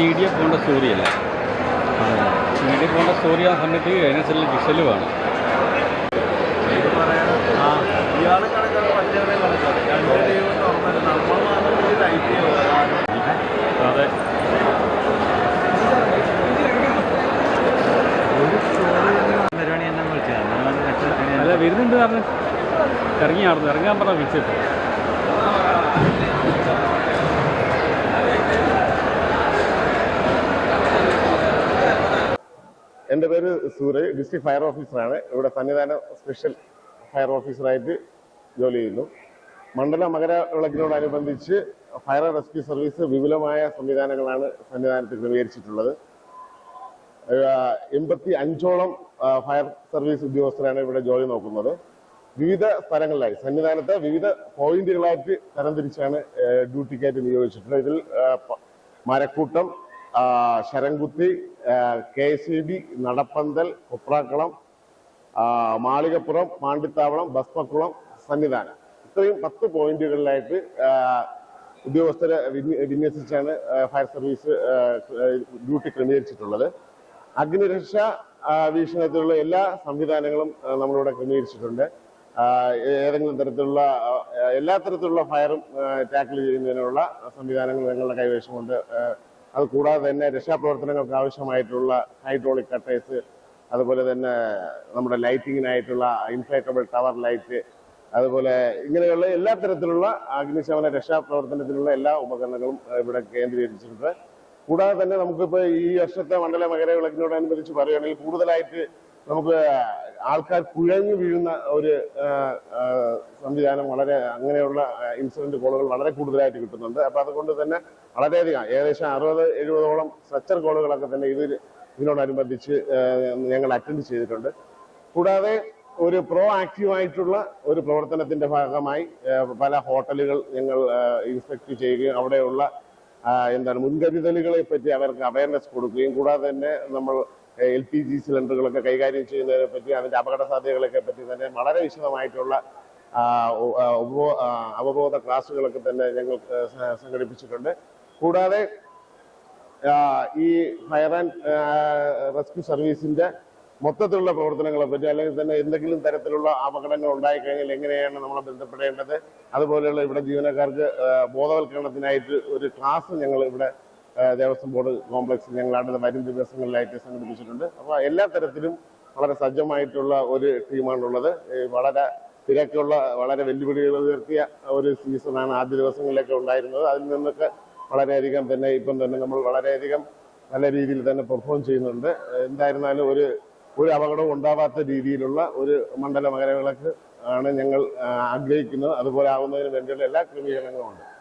E D പോണ്ട സ്റ്റോറിയല്ല? E പോണ്ട story ആ സമയത്ത് അതിനനുസരിച്ച് വിഷലുമാണ് ഇയാൾ അല്ല വരുന്നുണ്ട് പറഞ്ഞു. ഇറങ്ങി ആടുന്നു ഇറങ്ങാൻ പറഞ്ഞ വിളിച്ചിട്ട് എന്റെ പേര് സൂരജ്. ഡിസ്ട്രിക്ട് ഫയർ ഓഫീസറാണ്. ഇവിടെ സന്നിധാന സ്പെഷ്യൽ ഫയർ ഓഫീസറായിട്ട് ജോലി ചെയ്യുന്നു. മണ്ഡല മകര വിളക്കിനോടനുബന്ധിച്ച് ഫയർ റെസ്ക്യൂ സർവീസ് വിപുലമായ സംവിധാനങ്ങളാണ് സന്നിധാനത്ത് ക്രമീകരിച്ചിട്ടുള്ളത്. എൺപത്തി അഞ്ചോളം ഫയർ സർവീസ് ഉദ്യോഗസ്ഥരാണ് ഇവിടെ ജോലി നോക്കുന്നത്. വിവിധ സ്ഥലങ്ങളിലായി സന്നിധാനത്ത് വിവിധ പോയിന്റുകളായിട്ട് തരംതിരിച്ചാണ് ഡ്യൂട്ടിക്കായിട്ട് നിയോഗിച്ചിട്ടുള്ളത്. ഇതിൽ Marakkoottam Sharamkuthi K C B Nadappanthal Koprakkulam Malikappuram Pandithavalam Bhasmakulam Sannidhanam. ഇത്രയും പത്ത് പോയിന്റുകളിലായിട്ട് ഉദ്യോഗസ്ഥരെ വിന്യസിച്ചാണ് ഫയർ സർവീസ് ഡ്യൂട്ടി ക്രമീകരിച്ചിട്ടുള്ളത്. അഗ്നിരക്ഷ വീക്ഷണത്തിലുള്ള എല്ലാ സംവിധാനങ്ങളും നമ്മളിവിടെ ക്രമീകരിച്ചിട്ടുണ്ട്. ഏതെങ്കിലും തരത്തിലുള്ള എല്ലാ തരത്തിലുള്ള ഫയറും ടാക്കിൾ ചെയ്യുന്നതിനുള്ള സംവിധാനങ്ങൾ ഞങ്ങളുടെ കൈവശമുണ്ട്. അത് കൂടാതെ തന്നെ രക്ഷാപ്രവർത്തനങ്ങൾക്ക് ആവശ്യമായിട്ടുള്ള ഹൈഡ്രോളിക് കട്ടേഴ്സ് അതുപോലെ തന്നെ നമ്മുടെ ലൈറ്റിങ്ങിനായിട്ടുള്ള ഇൻഫ്ലേറ്റബിൾ ടവർ ലൈറ്റ് അതുപോലെ ഇങ്ങനെയുള്ള എല്ലാ തരത്തിലുള്ള അഗ്നിശമന രക്ഷാപ്രവർത്തനത്തിനുള്ള എല്ലാ ഉപകരണങ്ങളും ഇവിടെ കേന്ദ്രീകരിച്ചിട്ടുണ്ട്. കൂടാതെ തന്നെ നമുക്കിപ്പോൾ ഈ വർഷത്തെ മണ്ഡല മകര വിളക്കിനോടനുബന്ധിച്ച് പറയുകയാണെങ്കിൽ കൂടുതലായിട്ട് നമുക്ക് ആൾക്കാർ കുഴഞ്ഞു വീഴുന്ന ഒരു സംവിധാനം വളരെ അങ്ങനെയുള്ള ഇൻസിഡന്റ് കോളുകൾ വളരെ കൂടുതലായിട്ട് കിട്ടുന്നുണ്ട്. അപ്പൊ അതുകൊണ്ട് തന്നെ വളരെയധികം ഏകദേശം അറുപത് എഴുപതോളം സ്ട്രക്ചർ കോളുകളൊക്കെ തന്നെ ഇത് ഇതിനോടനുബന്ധിച്ച് ഞങ്ങൾ അറ്റൻഡ് ചെയ്തിട്ടുണ്ട്. കൂടാതെ ഒരു പ്രോ ആക്റ്റീവായിട്ടുള്ള ഒരു പ്രവർത്തനത്തിന്റെ ഭാഗമായി പല ഹോട്ടലുകൾ ഞങ്ങൾ ഇൻസ്പെക്ട് ചെയ്യുകയും അവിടെയുള്ള എന്താണ് മുൻകരുതലുകളെ പറ്റി അവർക്ക് അവയർനെസ് കൊടുക്കുകയും കൂടാതെ തന്നെ നമ്മൾ എൽ പി ജി സിലിണ്ടറുകളൊക്കെ കൈകാര്യം ചെയ്യുന്നതിനെ പറ്റി അതിന്റെ അപകട സാധ്യതകളൊക്കെ പറ്റി തന്നെ വളരെ വിശദമായിട്ടുള്ള അവബോധ ക്ലാസ്സുകളൊക്കെ തന്നെ ഞങ്ങൾ സംഘടിപ്പിച്ചിട്ടുണ്ട്. കൂടാതെ ഈ ഫയർ ആൻഡ് റെസ്ക്യൂ സർവീസിന്റെ മൊത്തത്തിലുള്ള പ്രവർത്തനങ്ങളെ പറ്റി അല്ലെങ്കിൽ തന്നെ എന്തെങ്കിലും തരത്തിലുള്ള അപകടങ്ങൾ ഉണ്ടായിക്കഴിഞ്ഞാൽ എങ്ങനെയാണ് നമ്മൾ ബന്ധപ്പെടേണ്ടത്? അതുപോലെയുള്ള ഇവിടെ ജീവനക്കാർക്ക് ബോധവൽക്കരണത്തിനായിട്ട് ഒരു ക്ലാസ് ഞങ്ങൾ ഇവിടെ ദേവസ്വം ബോർഡ് കോംപ്ലക്സ് ഞങ്ങൾ അടുത്ത വരും ദിവസങ്ങളിലായിട്ട് സംഘടിപ്പിച്ചിട്ടുണ്ട്. അപ്പോൾ എല്ലാ തരത്തിലും വളരെ സജ്ജമായിട്ടുള്ള ഒരു ടീമാണുള്ളത് വളരെ തിരക്കുള്ള വളരെ വെല്ലുവിളികൾ ഉയർത്തിയ ഒരു സീസണാണ് ആദ്യ ദിവസങ്ങളിലൊക്കെ ഉണ്ടായിരുന്നത്. അതിൽ നിന്നൊക്കെ വളരെയധികം തന്നെ ഇപ്പം തന്നെ നമ്മൾ വളരെയധികം നല്ല രീതിയിൽ തന്നെ പെർഫോം ചെയ്യുന്നുണ്ട്. എന്തായിരുന്നാലും ഒരു ഒരു അപകടവും ഉണ്ടാവാത്ത രീതിയിലുള്ള ഒരു മണ്ഡല മകരവിളക്ക് ആണ് ഞങ്ങൾ ആഗ്രഹിക്കുന്നത്. അതുപോലെ ആവുന്നതിന് വേണ്ടിയുള്ള എല്ലാ ക്രമീകരണങ്ങളും ഉണ്ട്.